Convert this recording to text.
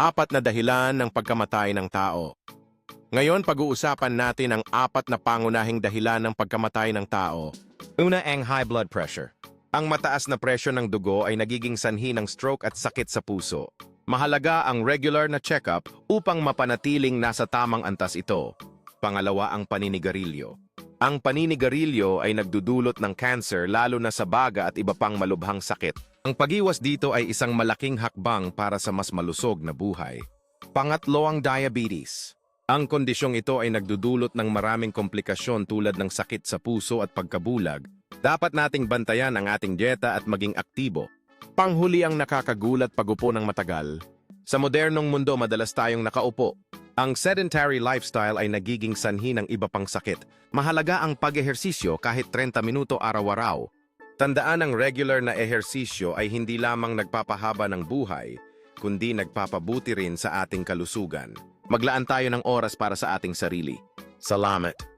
Apat na dahilan ng pagkamatay ng tao. Ngayon, pag-uusapan natin ang apat na pangunahing dahilan ng pagkamatay ng tao. Una ang high blood pressure. Ang mataas na presyo ng dugo ay nagiging sanhi ng stroke at sakit sa puso. Mahalaga ang regular na check-up upang mapanatiling nasa tamang antas ito. Pangalawa ang paninigarilyo. Ang paninigarilyo ay nagdudulot ng cancer lalo na sa baga at iba pang malubhang sakit. Ang pagiwas dito ay isang malaking hakbang para sa mas malusog na buhay. Pangatlo ang diabetes. Ang kondisyong ito ay nagdudulot ng maraming komplikasyon tulad ng sakit sa puso at pagkabulag. Dapat nating bantayan ang ating dieta at maging aktibo. Panghuli ang nakakagulat pagupo ng matagal. Sa modernong mundo, madalas tayong nakaupo. Ang sedentary lifestyle ay nagiging sanhi ng iba pang sakit. Mahalaga ang pag-ehersisyo kahit 30 minuto araw-araw. Tandaan ang regular na ehersisyo ay hindi lamang nagpapahaba ng buhay, kundi nagpapabuti rin sa ating kalusugan. Maglaan tayo ng oras para sa ating sarili. Salamat.